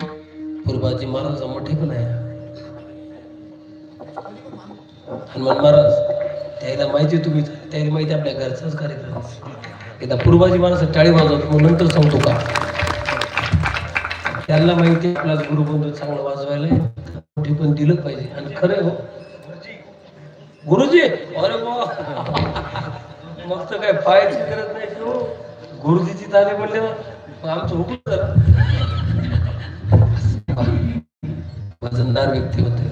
पूर्वाजी महाराज मोठे पण आहे. हनुमान महाराज त्याला माहिती तुम्ही त्याला माहिती आपल्या घरचाच कार्यक्रम एकदा पूर्वाजी महाराज टाळी वाजवत मग नंतर सांगतो का? त्यांना माहिती आपला गुरुबंधू चांगला वाजवायला मोठी पण दिलं पाहिजे. आणि खरं हो. गुरुजी अरे मग तर काय पायाची गरज नाही हो? गुरुजीची ताने म्हणले ना आमचं हुकूम करा वजनदार व्यक्ती होते.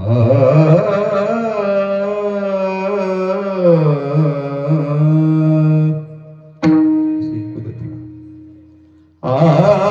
Oh. Ah.